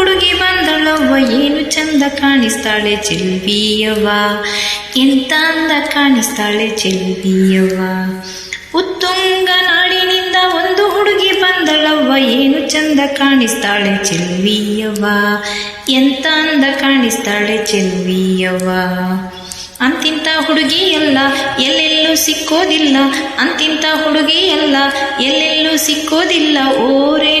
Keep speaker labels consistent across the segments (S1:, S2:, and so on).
S1: ಹುಡುಗಿ ಬಂದಳವ್ವ, ಏನು ಚಂದ ಕಾಣಿಸ್ತಾಳೆ ಚೆಲ್ವಿಯವ್ವ. ಎಂತ ಅಂದ ಕಾಣಿಸ್ತಾಳೆ ಚೆಲ್ವಿಯವ್ವ. ಉತ್ತುಂಗ ನಾಡಿನಿಂದ ಒಂದು ಹುಡುಗಿ ಬಂದಳವ್ವ, ಏನು ಚಂದ ಕಾಣಿಸ್ತಾಳೆ ಚೆಲ್ವಿಯವ್ವ. ಎಂತ ಅಂದ ಕಾಣಿಸ್ತಾಳೆ ಚೆಲ್ವಿಯವ್ವ. ಅಂತಿಂತ ಹುಡುಗಿ ಎಲ್ಲ ಎಲ್ಲೆಲ್ಲೂ ಸಿಕ್ಕೋದಿಲ್ಲ, ಅಂತಿಂತ ಹುಡುಗಿ ಎಲ್ಲ ಎಲ್ಲೆಲ್ಲೂ ಸಿಕ್ಕೋದಿಲ್ಲ, ಓರೆ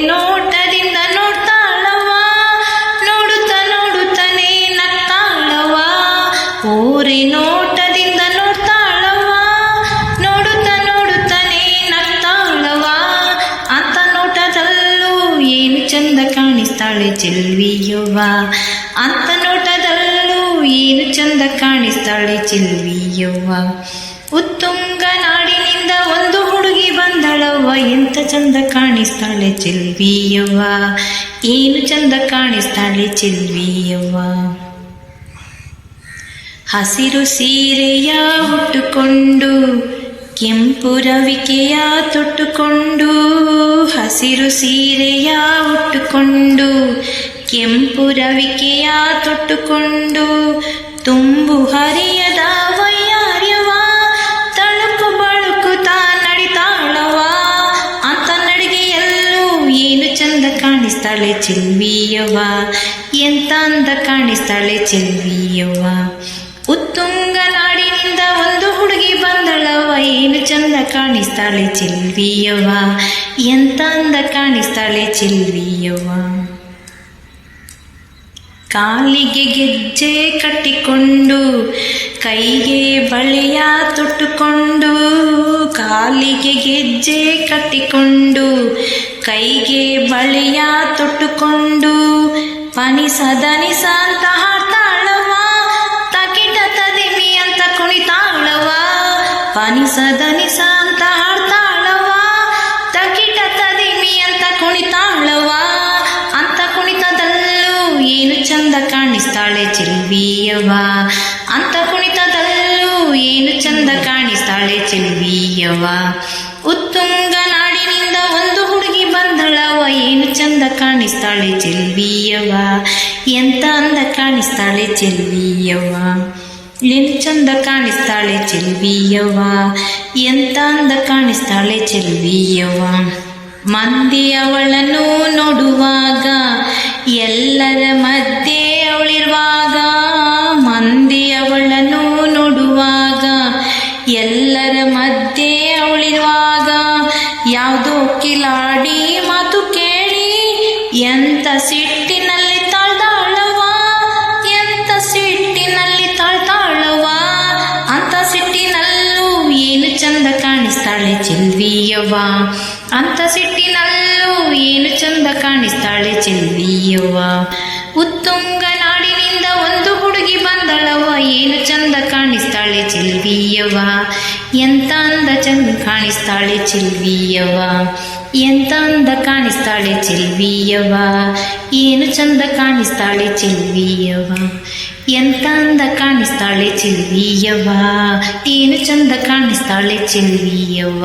S1: ಕಾಣಿಸ್ತಾಳೆ ಅಂತ ನೋಟದಲ್ಲೂ ಏನು ಚಂದ ಕಾಣಿಸ್ತಾಳೆ ಚೆಲ್ವಿಯವ್ವ ಉತ್ತುಂಗ ನಾಡಿನಿಂದ ಒಂದು ಹುಡುಗಿ ಬಂದಳವ್ವ. ಎಂತ ಚಂದ ಕಾಣಿಸ್ತಾಳೆ ಚೆಲ್ವಿಯವ್ವ ಏನು ಚಂದ ಕಾಣಿಸ್ತಾಳೆ ಚೆಲ್ವಿಯವ್ವ ಹಸಿರು ಸೀರೆಯ ಹುಟ್ಟುಕೊಂಡು ಕೆಂಪು ರವಿಕೆಯ ತೊಟ್ಟುಕೊಂಡು, ಹಸಿರು ಸೀರೆಯ ಉಟ್ಟುಕೊಂಡು ಕೆಂಪುರವಿಕೆಯ ತೊಟ್ಟುಕೊಂಡು, ತುಂಬು ಹರಿಯದ ವೈಯಾರ್ಯವ ತಳುಕು ಬಳುಕುತ್ತಾ ನಡಿತಾಳವ. ಅಂತ ನಡಿಗೆಯಲ್ಲೂ ಏನು ಚಂದ ಕಾಣಿಸ್ತಾಳೆ ಚಿಲ್ವಿಯವ ಎಂತ ಅಂದ ಕಾಣಿಸ್ತಾಳೆ ಚೆಲ್ವಿಯವ್ವ ಕಾಣಿಸ್ತಾಳೆ ಚೆಲ್ವಿಯವ್ವ. ಎಂತ ಅಂದ ಕಾಣಿಸ್ತಾಳೆ ಚೆಲ್ವಿಯವ್ವ. ಕಾಲಿಗೆ ಗೆಜ್ಜೆ ಕಟ್ಟಿಕೊಂಡು, ಕೈಗೆ ಬಳೆಯ ತೊಟ್ಟುಕೊಂಡು, ಕಾಲಿಗೆ ಗೆಜ್ಜೆ ಕಟ್ಟಿಕೊಂಡು, ಕೈಗೆ ಬಳೆಯ ತೊಟ್ಟುಕೊಂಡು ಪನಿಸ ದನಿಸ ಅಂತ ಹಾಡ್ತಾಳವ ತಕಿಟ ತದಿಮಿ ಅಂತ ಕುಣಿತಾಳವ ಪನಿಸ ಅಂತ ಹಾಡ್ತಾಳವ ತಕಿಟ ಅಂತ ಕುಣಿತಾಳವ ಅಂತ ಕುಣಿತದಲ್ಲೂ ಏನು ಚಂದ ಕಾಣಿಸ್ತಾಳೆ ಚೆಲ್ವಿಯವ್ವ. ಅಂತ ಕುಣಿತದಲ್ಲೂ ಏನು ಚಂದ ಕಾಣಿಸ್ತಾಳೆ ಚೆಲ್ವಿಯವ್ವ. ಉತ್ತುಂಗ ನಾಡಿನಿಂದ ಒಂದು ಹುಡುಗಿ ಬಂದಳವ ಏನು ಚಂದ ಕಾಣಿಸ್ತಾಳೆ ಚೆಲ್ವಿಯವ್ವ. ಎಂತ ಅಂದ ಕಾಣಿಸ್ತಾಳೆ ಚೆಲ್ವಿಯವ್ವ. ಏನು ಚಂದ ಕಾಣಿಸ್ತಾಳೆ ಚೆಲ್ವಿಯವ್ವ, ಎಂತಂದ ಕಾಣಿಸ್ತಾಳೆ ಚೆಲ್ವಿಯವ್ವ. ಮಂದಿ ಅವಳನ್ನು ನೋಡುವಾಗ, ಎಲ್ಲರ ಮಧ್ಯೆ ಅವಳಿರುವಾಗ, ಮಂದಿ ಅವಳನ್ನು ನೋಡುವಾಗ, ಎಲ್ಲರ ಮಧ್ಯೆ ಅವಳಿರುವಾಗ, ಯಾವುದೋ ಕಿಲಾಡಿ ಮಾತು ಕೇಳಿ, ಎಂತ ಸಿಟ್ಟಿನಲ್ಲಿ ಚೆಲ್ವಿಯವ್ವ ಅಂತ ಸಿಟ್ಟಿನಲ್ಲೂ ಏನು ಚಂದ ಕಾಣಿಸ್ತಾಳೆ ಚೆಲ್ವಿಯವ್ವ ಉತ್ತುಂಗ ನಾಡಿನಿಂದ ಒಂದು ಹುಡುಗಿ ಬಂದಳವ್ವ. ಏನು ಚಂದ ಕಾಣಿಸ್ತಾಳೆ ಚೆಲ್ವಿಯವ್ವ. ಎಂತ ಅಂದ ಚಂದ ಕಾಣಿಸ್ತಾಳೆ ಚೆಲ್ವಿಯವ್ವ. ಎಂತ ಅಂದ ಕಾಣಿಸ್ತಾಳೆ ಚೆಲ್ವಿಯವ್ವ. ಏನು ಚಂದ ಕಾಣಿಸ್ತಾಳೆ ಚೆಲ್ವಿಯವ್ವ. ಎಂತ ಅಂದ ಕಾಣಿಸ್ತಾಳೆ ಚೆಲ್ವಿಯವ್ವ. ಏನು ಚಂದ ಕಾಣಿಸ್ತಾಳೆ ಚೆಲ್ವಿಯವ್ವ.